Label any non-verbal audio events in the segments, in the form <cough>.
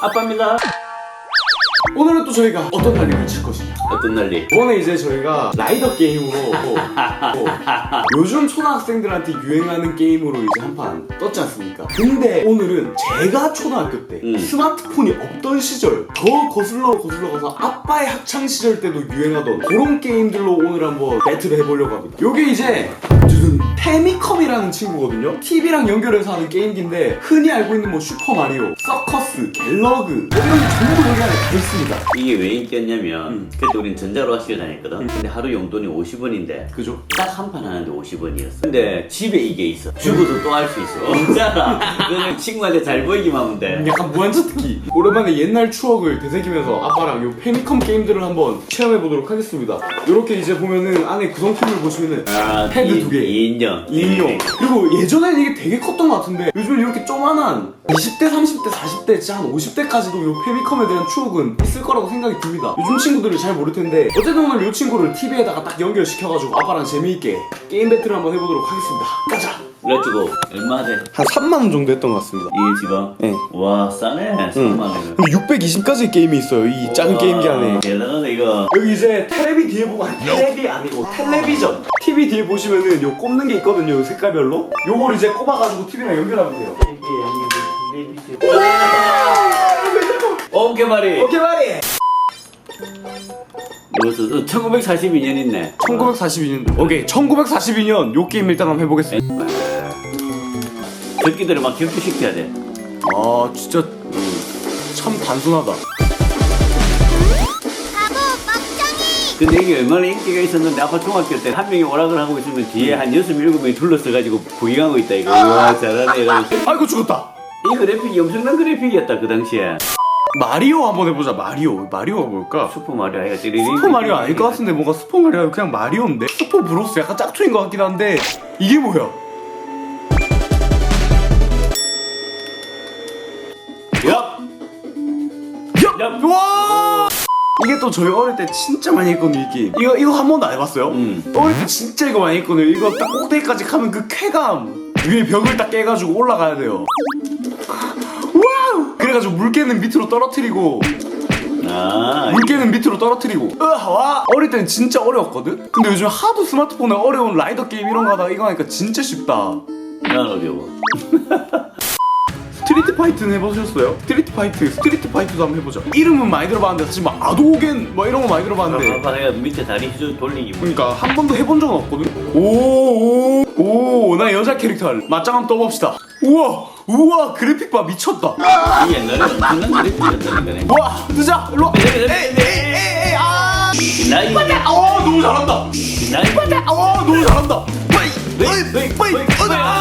아빠입니다. 오늘은 또 저희가 어떤 난리를 칠 것이냐 어떤 난리? 이번에 이제 저희가 라이더 게임으로 뭐, 뭐 요즘 초등학생들한테 유행하는 게임으로 이제 한 판 떴지 않습니까? 근데 오늘은 제가 초등학교 때 음. 스마트폰이 없던 시절 더 거슬러 거슬러 가서 아빠의 학창 시절 때도 유행하던 그런 게임들로 오늘 한번 배틀을 해보려고 합니다. 요게 이제 페미컴이라는 친구거든요. TV랑 연결해서 하는 게임기인데 흔히 알고 있는 뭐 슈퍼 마리오, 서커스, 갤러그 뭐 이런 게 전부 여기 안에 다 있습니다. 이게 왜 인기였냐면 음. 그때 우린 전자로 학교 다녔거든. 근데 하루 용돈이 50원인데 그죠? 딱 한 판 하는데 50원이었어. 근데 집에 이게 있어. 죽어도 또 할 수 있어. 진짜라. 그냥 친구한테 잘 보이기만 하면 돼. 약간 무한저특기 오랜만에 옛날 추억을 되새기면서 아빠랑 요 페미컴 게임들을 한번 체험해 보도록 하겠습니다 이렇게 이제 보면은 안에 구성품을 보시면은 아, 패드 이- 두 개. 이인용. 2인용 그리고 예전에는 이게 되게 컸던 것 같은데 요즘은 이렇게 조만한 20대 30대 40대 진짜 한 50대까지도 요 페미컴에 대한 추억은 있을 거라고 생각이 듭니다 요즘 친구들은 잘 모를 텐데 어쨌든 오늘 요 친구를 TV에다가 딱 연결시켜가지고 아빠랑 재미있게 게임 배틀을 한번 해보도록 하겠습니다 가자 그래가지고 얼마 돼? 한 3만 원 정도 했던 것 같습니다 이게 지금? 네. 와 싸네. 3만 원. 근데 620까지 게임이 있어요 이 작은 게임기 안에 대단하다 이거. 여기 이제 텔레비 뒤에 보면 텔레비 아니고 텔레비전 TV 뒤에 보시면은 요 꼽는 게 있거든요 요 색깔별로 요걸 이제 꼽아가지고 TV랑 연결하면 돼요 말 이. 오케이 말이 이것도 1942년 있네. 1942년 오케이 1942년 요 게임 일단 한번 해보겠습니다 듣기들을 막 기억시켜야 돼. 아 진짜 참 단순하다 근데 이게 얼마나 인기가 있었는데 아빠 중학교 때 한 명이 오락을 하고 있으면 뒤에 한 여섯 일곱 명이 둘러서가지고 부잉하고 있다 이거. 와 잘하네 이러면서. 아이고 죽었다 이 그래픽이 엄청난 그래픽이었다 그 당시에. 마리오 한번 해보자 마리오 마리오가 뭘까? 슈퍼 마리오 찌리리. 슈퍼 마리오 아닐 것 같은데 뭔가 슈퍼 마리오 그냥 마리오인데 슈퍼 브로스 약간 짝퉁인 것 같긴 한데 이게 뭐야? 야! 야! 와! 이게 또 저희 어릴 때 진짜 많이 했거든요 이 게임 이거 이거 한 번도 안 해봤어요? 음. 어릴 때 진짜 이거 많이 했거든요 이거 딱 꼭대기까지 가면 그 쾌감 위에 벽을 딱 깨가지고 올라가야 돼요! 그래가지고 물개는 밑으로 떨어뜨리고 아. 물개는 밑으로 떨어뜨리고 으아, 와 어릴 때는 진짜 어려웠거든? 근데 요즘 하도 스마트폰에 어려운 라이더 게임 이런 거 하다가 이거 하니까 진짜 쉽다 난 어려워. <laughs> 스트리트 파이트는 해보셨어요? 스트리트 파이트 스트리트 파이트도 한번 해보자 이름은 많이 들어봤는데 사실 막 아도겐 뭐 이런 거 많이 들어봤는데 아빠 내가 밑에 다리 휘저 돌리기 뭐. 그러니까 한 번도 해본 적은 없거든. 오오오나 여자 캐릭터 할래. 맞짱 한번 떠봅시다. 우와 우와 그래픽 봐 미쳤다. 이 옛날에 엄청난 그래픽이었다니까네. 와 늦자 일로 와. 에이, 에이, 에에에에 아. 나이 아 너무 잘한다. 나이 아 너무 잘한다. 빠이 네, 빠이 빠이 빠이.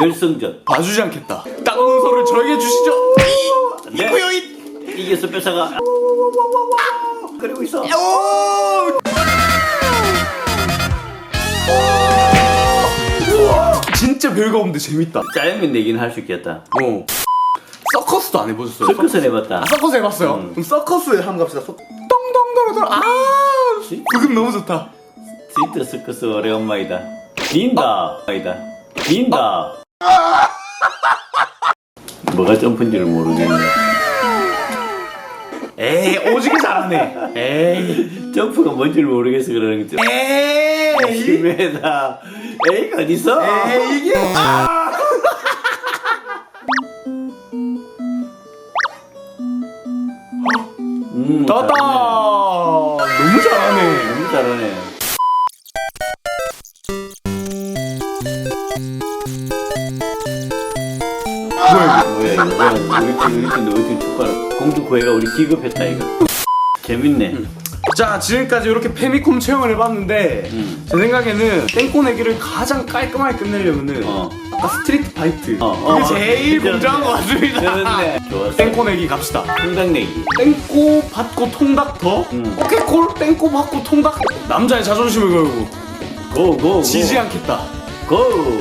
결승전. 봐주지 않겠다. 딱 문서를 저에게 주시죠. 네. 이거요 이. 이겼어 뺏어가. 그리고 있어. 오! 진짜 별거 없는데 재밌다. 짜장면 내기는 할 수 있겠다. 어. 서커스도 안 해보셨어요? 서커스 해봤다. 아, 서커스 해봤어요? 음. 그럼 서커스 한번 갑시다. 서- 똥똥똥똥 아! 부금 너무 좋다. 진짜 서커스 오래간만이다. 빈다. 아니다. 빈다. <laughs> 뭐가 점프인지를 모르겠네. 에이 오지게 잘하네. 에이. 점프가 뭔지를 모르겠어 그러는 거죠. 에이. 심해다. 에이가 어딨어? 에이 이게. 아! 음, 따다. 너무 잘하네. 너무 잘하네. 뭐야 뭐야 이거 뭐야 우리 팀 우리 팀 우리 팀 축구하러 공주 구애가 우리 기급했다 이거. 재밌네. 자 지금까지 이렇게 페미콤 체험을 해봤는데 음. 제 생각에는 땡꼬 내기를 가장 깔끔하게 끝내려면은 어. 아까 스트리트 파이트 어, 어. 이게 제일 그렇네. 공정한 것 같습니다 그렇네. 좋았어. 땡꼬 내기 갑시다 통닭 내기. 땡꼬 받고 통닭 더 음. 오케이 콜 땡꼬 받고 통닭 남자의 자존심을 걸고 고 고. 지지 않겠다 고.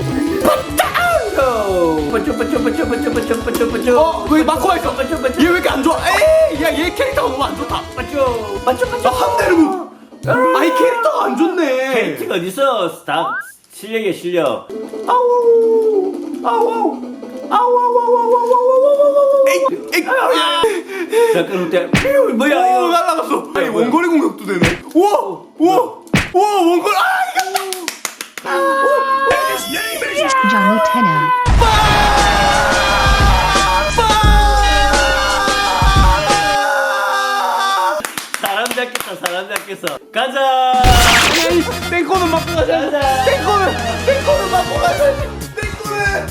쭈뿌쭈뿌쭈뿌쭈뿌쭈뿌쭈뿌쭈 어? 왜 마코가 있어? 얘 왜 이렇게 안 좋아? 에이! 야 얘 캐릭터가 너무 안 좋다 빠쭈 빠쭈 빠쭈 나한 대로 아이 캐릭터가 안 좋네 캐릭터가 어딨어? 스탑 실력이야 실력 아우 아우 아우 아우 아우 에이 에이 자 그럼 때 뭐야 오 이거. 날라갔어 아니 원거리 공격도 되네 우와 우와 우와 원거리 아 이거 Johnny Tenno. 잡겠어. 가자. 땡코는 맞고 가자. 가자. 땡코는, 땡코는 맞고 가자. 땡코는.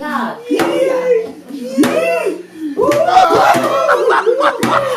야,